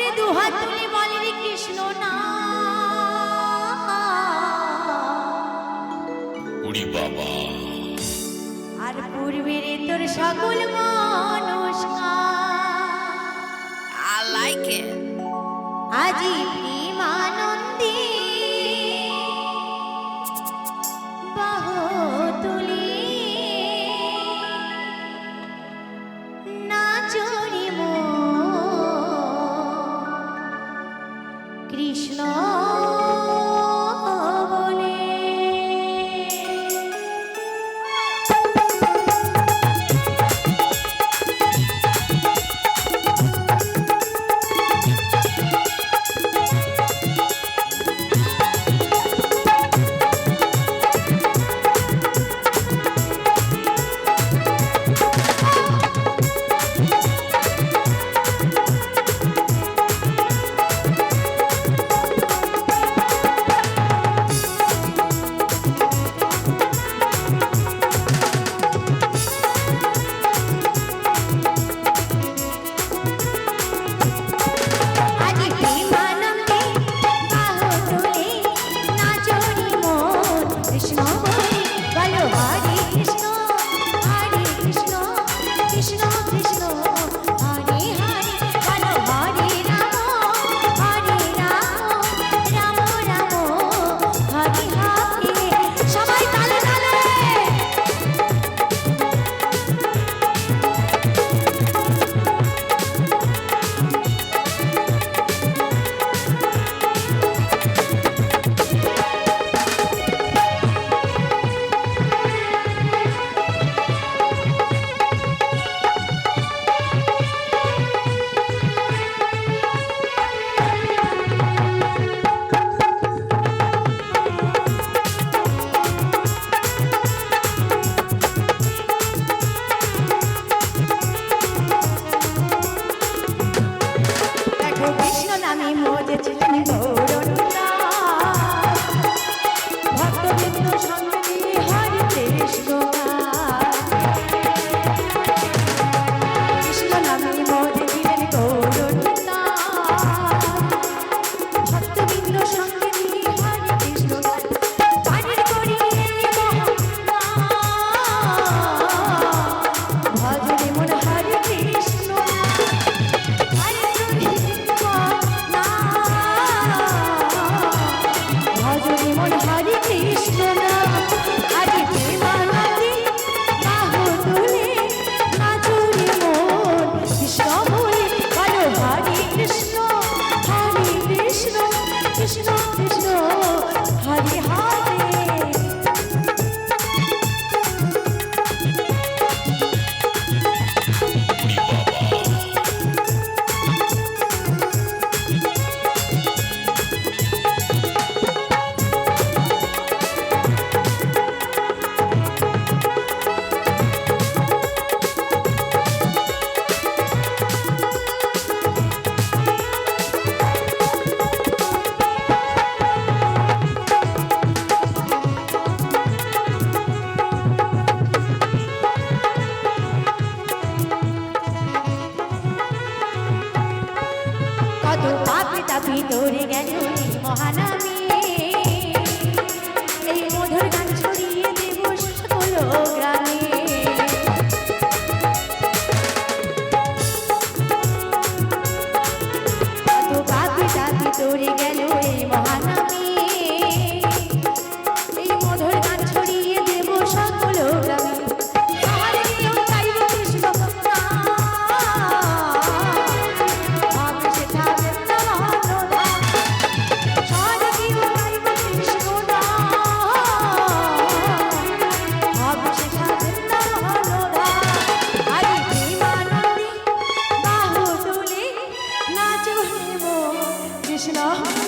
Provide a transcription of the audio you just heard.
ওরে দুহাত কৃষ্ণ না আর পূর্বে রে তোর সকল মনস্কা। আজি মান শ্রীমন হরে কৃষ্ণ ভিতরে গেল মহানামী। Krishna. Krishna.